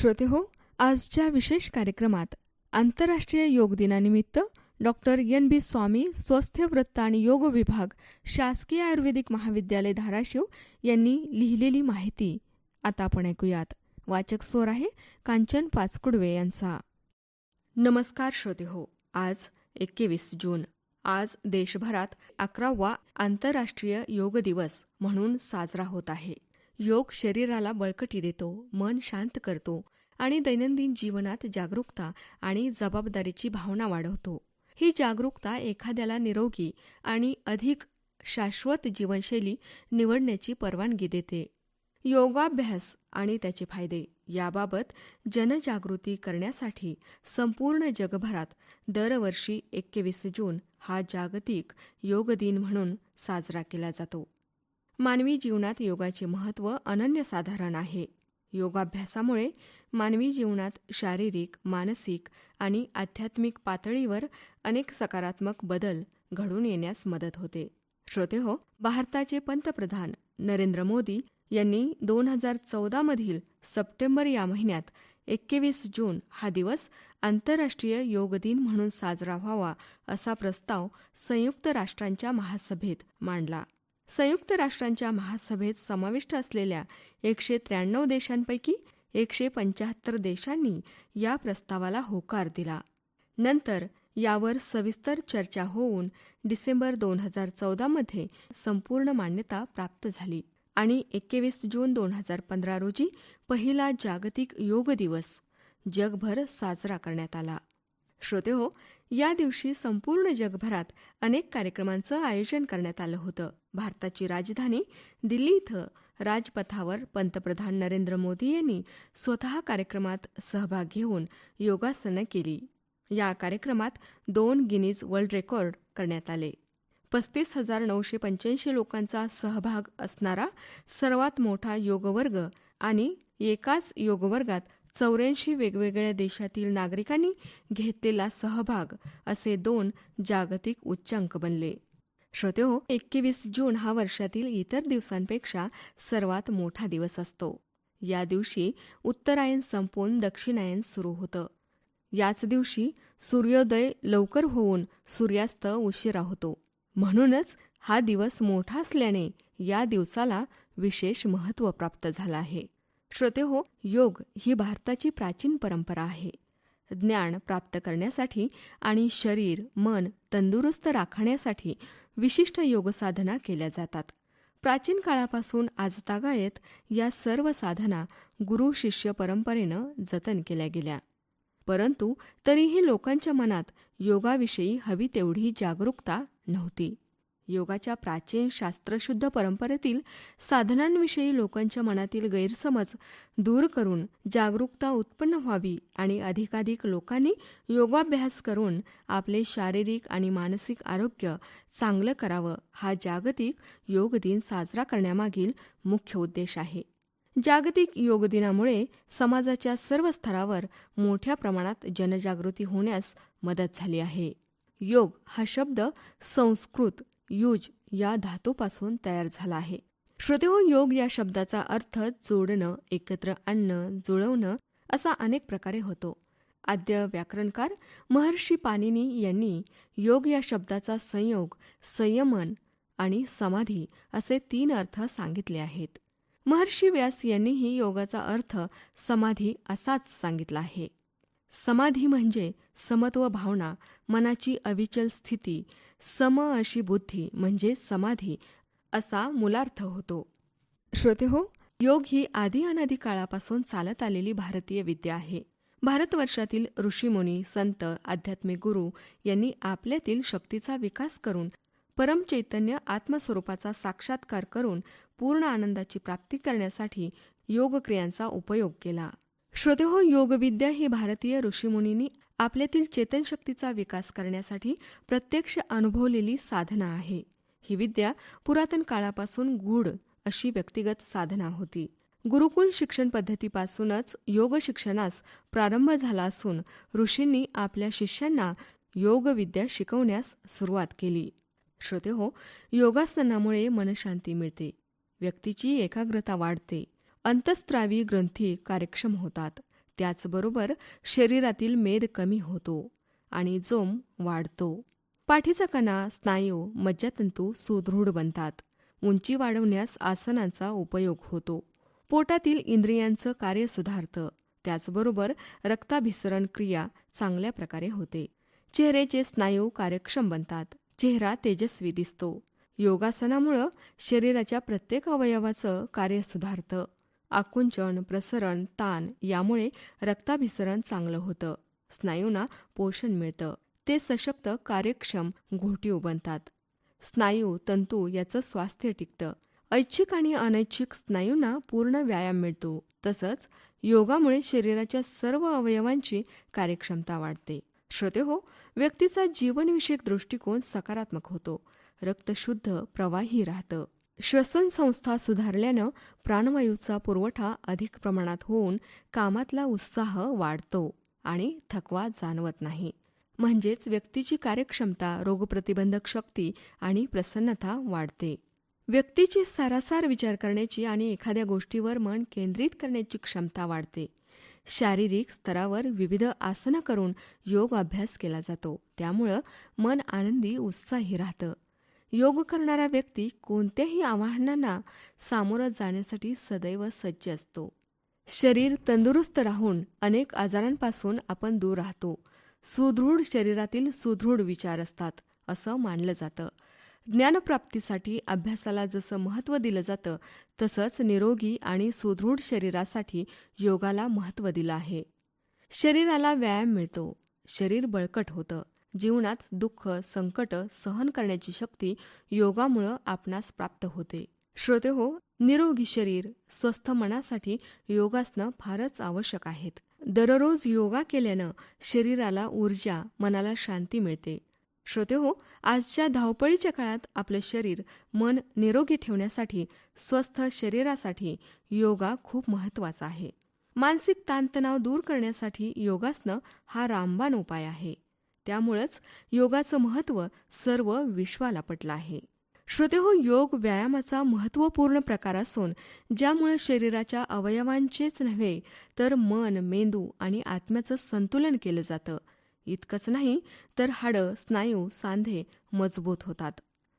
श्रोते हो आजच्या विशेष कार्यक्रमात आंतरराष्ट्रीय योग दिनानिमित्त डॉक्टर एन बी स्वामी स्वस्थ वृत्त आणि योग विभाग शासकीय आयुर्वेदिक महाविद्यालय धाराशिव यांनी लिहिलेली माहिती. आता आपण ऐकूयात. वाचक स्वर आहे कांचन पाचकुडवे यांचा. नमस्कार श्रोते हो आज एकवीस जून. आज देशभरात अकरावा आंतरराष्ट्रीय योग दिवस म्हणून साजरा होत आहे. योग शरीराला बळकटी देतो मन शांत करतो आणि दैनंदिन जीवनात जागरूकता आणि जबाबदारीची भावना वाढवतो. ही जागरूकता एखाद्याला निरोगी आणि अधिक शाश्वत जीवनशैली निवडण्याची परवानगी देते. योगाभ्यास आणि त्याचे फायदे याबाबत जनजागृती करण्यासाठी संपूर्ण जगभरात दरवर्षी एकवीस जून हा जागतिक योग दिन म्हणून साजरा केला जातो. मानवी जीवनात योगाचे महत्त्व अनन्यसाधारण आहे. योगाभ्यासामुळे मानवी जीवनात शारीरिक मानसिक आणि आध्यात्मिक पातळीवर अनेक सकारात्मक बदल घडून येण्यास मदत होते. श्रोते हो भारताचे पंतप्रधान नरेंद्र मोदी यांनी दोन हजार चौदामधील सप्टेंबर या महिन्यात एकवीस जून हा दिवस आंतरराष्ट्रीय योग दिन म्हणून साजरा व्हावा असा प्रस्ताव संयुक्त राष्ट्रांच्या महासभेत मांडला. संयुक्त राष्ट्रांच्या महासभेत समाविष्ट असलेल्या एकशे त्र्याण्णव देशांपैकी एकशे पंच्याहत्तर देशांनी या प्रस्तावाला होकार दिला. नंतर यावर सविस्तर चर्चा होऊन डिसेंबर दोन हजार चौदामध्ये संपूर्ण मान्यता प्राप्त झाली आणि एकवीस जून दोन हजार पंधरा रोजी पहिला जागतिक योग दिवस जगभर साजरा करण्यात आला. श्रोते हो या दिवशी संपूर्ण जगभरात अनेक कार्यक्रमांचं आयोजन करण्यात आलं होतं. भारताची राजधानी दिल्ली इथं राजपथावर पंतप्रधान नरेंद्र मोदी यांनी स्वतः कार्यक्रमात सहभाग घेऊन योगासनं केली. या कार्यक्रमात दोन गिनीज वर्ल्ड रेकॉर्ड करण्यात आले. पस्तीस हजार नऊशे पंच्याऐंशी लोकांचा सहभाग असणारा सर्वात मोठा योगवर्ग आणि एकाच योगवर्गात चौऱ्याऐंशी वेगवेगळ्या देशातील नागरिकांनी घेतलेला सहभाग असे दोन जागतिक उच्चांक बनले. श्रोते हो एकवीस जून हा वर्षातील इतर दिवसांपेक्षा सर्वात मोठा दिवस असतो. या दिवशी उत्तरायण संपून दक्षिणायन सुरू होतं. याच दिवशी सूर्योदय लवकर होऊन सूर्यास्त उशिरा होतो. म्हणूनच हा दिवस मोठा असल्याने या दिवसाला विशेष महत्त्व प्राप्त झालं आहे. श्रोते हो योग ही भारताची प्राचीन परंपरा आहे. ज्ञान प्राप्त करण्यासाठी आणि शरीर मन तंदुरुस्त राखण्यासाठी विशिष्ट योगसाधना केल्या जातात. प्राचीन काळापासून आजतागायत या सर्व साधना गुरु शिष्य परंपरेनं जतन केल्या गेल्या. परंतु तरीही लोकांच्या मनात योगाविषयी हवी तेवढी जागरूकता नव्हती. योगाच्या प्राचीन शास्त्रशुद्ध परंपरेतील साधनांविषयी लोकांच्या मनातील गैरसमज दूर करून जागरूकता उत्पन्न व्हावी आणि अधिकाधिक लोकांनी योगाभ्यास करून आपले शारीरिक आणि मानसिक आरोग्य चांगलं करावं हा जागतिक योग दिन साजरा करण्यामागील मुख्य उद्देश आहे. जागतिक योग दिनामुळे समाजाच्या सर्व स्तरावर मोठ्या प्रमाणात जनजागृती होण्यास मदत झाली आहे. योग हा शब्द संस्कृत युज या धातूपासून तयार झाला आहे. श्रोतेहो योग या शब्दाचा अर्थ जोडणं एकत्र आणणं जुळवणं असा अनेक प्रकारे होतो. आद्य व्याकरणकार महर्षी पानिनी यांनी योग या शब्दाचा संयोग संयमन आणि समाधी असे तीन अर्थ सांगितले आहेत. महर्षी व्यास यांनीही योगाचा अर्थ समाधी असाच सांगितला आहे. समाधी म्हणजे समत्व भावना मनाची अविचल स्थिती. सम अशी बुद्धी म्हणजे समाधी असा मूलार्थ होतो. श्रोते हो योग ही आधी अनादी काळापासून चालत आलेली भारतीय विद्या आहे. भारतवर्षातील ऋषीमुनी संत आध्यात्मिक गुरु यांनी आपल्यातील शक्तीचा विकास करून परमचैतन्य आत्मस्वरूपाचा साक्षात्कार करून पूर्ण आनंदाची प्राप्ती करण्यासाठी योगक्रियांचा उपयोग केला. श्रोतेहो योगविद्या ही भारतीय ऋषीमुनींनी आपल्यातील चेतनशक्तीचा विकास करण्यासाठी प्रत्यक्ष अनुभवलेली साधना आहे. ही विद्या पुरातन काळापासून गूढ अशी व्यक्तिगत साधना होती. गुरुकुल शिक्षण पद्धतीपासूनच योग शिक्षणास प्रारंभ झाला असून ऋषींनी आपल्या शिष्यांना योगविद्या शिकवण्यास सुरुवात केली. श्रोते हो योगासनामुळे मनशांती मिळते. व्यक्तीची एकाग्रता वाढते. अंतस्त्रावी ग्रंथी कार्यक्षम होतात. त्याचबरोबर शरीरातील मेद कमी होतो आणि जोम वाढतो. पाठीचा कणा स्नायू मज्जातंतू सुदृढ बनतात. उंची वाढवण्यास आसनांचा उपयोग होतो. पोटातील इंद्रियांचं कार्य सुधारतं. त्याचबरोबर रक्ताभिसरण क्रिया चांगल्या प्रकारे होते. चेहऱ्याचे स्नायू कार्यक्षम बनतात. चेहरा तेजस्वी दिसतो. योगासनामुळं शरीराच्या प्रत्येक अवयवाचं कार्य सुधारतं. आकुंचन प्रसरण ताण यामुळे रक्ताभिसरण चांगलं होतं. स्नायूंना पोषण मिळतं. ते सशक्त कार्यक्षम घोटीव बनतात. स्नायू तंतू याचं स्वास्थ्य टिकतं. ऐच्छिक आणि अनैच्छिक स्नायूंना पूर्ण व्यायाम मिळतो. तसंच योगामुळे शरीराच्या सर्व अवयवांची कार्यक्षमता वाढते. श्रोते हो व्यक्तीचा जीवनविषयक दृष्टिकोन सकारात्मक होतो. रक्त शुद्ध प्रवाही राहतं. श्वसन संस्था सुधारल्यानं प्राणवायूचा पुरवठा अधिक प्रमाणात होऊन कामातला उत्साह वाढतो आणि थकवा जाणवत नाही. म्हणजेच व्यक्तीची कार्यक्षमता रोगप्रतिबंधक शक्ती आणि प्रसन्नता वाढते. व्यक्तीची सारासार विचार करण्याची आणि एखाद्या गोष्टीवर मन केंद्रित करण्याची क्षमता वाढते. शारीरिक स्तरावर विविध आसनं करून योग अभ्यास केला जातो. त्यामुळं मन आनंदी उत्साही राहतं. योग करणारा व्यक्ती कोणत्याही आव्हानांना सामोरं जाण्यासाठी सदैव सज्ज असतो. शरीर तंदुरुस्त राहून अनेक आजारांपासून आपण दूर राहतो. सुदृढ शरीरातील सुदृढ विचार असतात असं मानलं जातं. ज्ञानप्राप्तीसाठी अभ्यासाला जसं महत्त्व दिलं जातं तसंच निरोगी आणि सुदृढ शरीरासाठी योगाला महत्त्व दिलं आहे. शरीराला व्यायाम मिळतो. शरीर बळकट होतं. जीवनात दुःख संकट सहन करण्याची शक्ती योगामुळं आपणास प्राप्त होते. श्रोते हो निरोगी शरीर स्वस्थ मनासाठी योगासनं फारच आवश्यक आहेत. दररोज योगा केल्यानं शरीराला ऊर्जा मनाला शांती मिळते. श्रोते हो आजच्या धावपळीच्या काळात आपलं शरीर मन निरोगी ठेवण्यासाठी स्वस्थ शरीरासाठी योगा खूप महत्त्वाचा आहे. मानसिक ताणतणाव दूर करण्यासाठी योगासनं हा रामबाण उपाय आहे. त्यामुळंच योगाचं महत्त्व सर्व विश्वाला पटलं आहे. श्रोतेहो योग व्यायामाचा महत्त्वपूर्ण प्रकार असून ज्यामुळे शरीराच्या अवयवांचेच नव्हे तर मन मेंदू आणि आत्म्याचं संतुलन केलं जातं. इतकंच नाही तर हाडं स्नायू सांधे मजबूत होतात.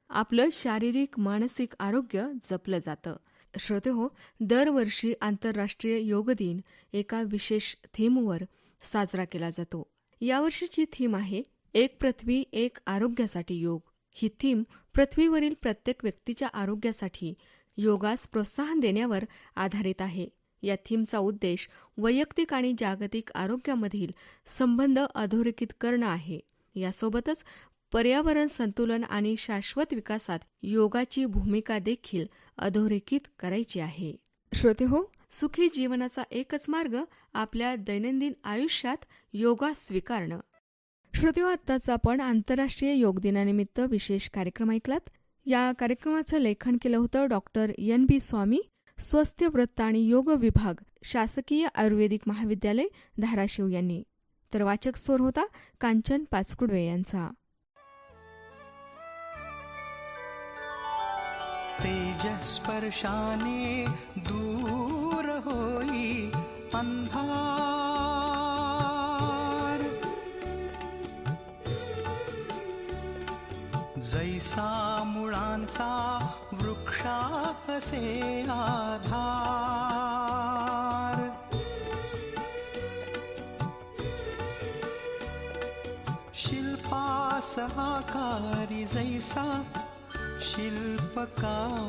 आपलं शारीरिक मानसिक आरोग्य जपलं जातं. श्रोतेहो दरवर्षी आंतरराष्ट्रीय योग दिन एका विशेष थीमवर साजरा केला जातो. यावर्षीची थीम आहे एक पृथ्वी एक आरोग्यासाठी योग. ही थीम पृथ्वीवरील प्रत्येक व्यक्तीच्या आरोग्यासाठी योगास प्रोत्साहन देण्यावर आधारित आहे. या थीमचा उद्देश वैयक्तिक आणि जागतिक आरोग्यामधील संबंध अधोरेखित करणं आहे. यासोबतच पर्यावरण संतुलन आणि शाश्वत विकासात योगाची भूमिका देखील अधोरेखित करायची आहे. श्रोते हो सुखी जीवनाचा एकच मार्ग आपल्या दैनंदिन आयुष्यात योगा स्वीकारणं. श्रोते हो, आत्ताच आपण आंतरराष्ट्रीय योग दिनानिमित्त विशेष कार्यक्रम ऐकलात. या कार्यक्रमाचं लेखन केलं होतं डॉक्टर एन बी स्वामी स्वस्थ वृत्त आणि योग विभाग शासकीय आयुर्वेदिक महाविद्यालय धाराशिव यांनी. तर वाचक स्वर होता कांचन पाचकुडवे यांचा. तेजस्पर्शाने दूर होई अंधार। जैसा मुळांचा वृक्षासे आधार। शिल्पास आकारी जैसा शिल्पकार।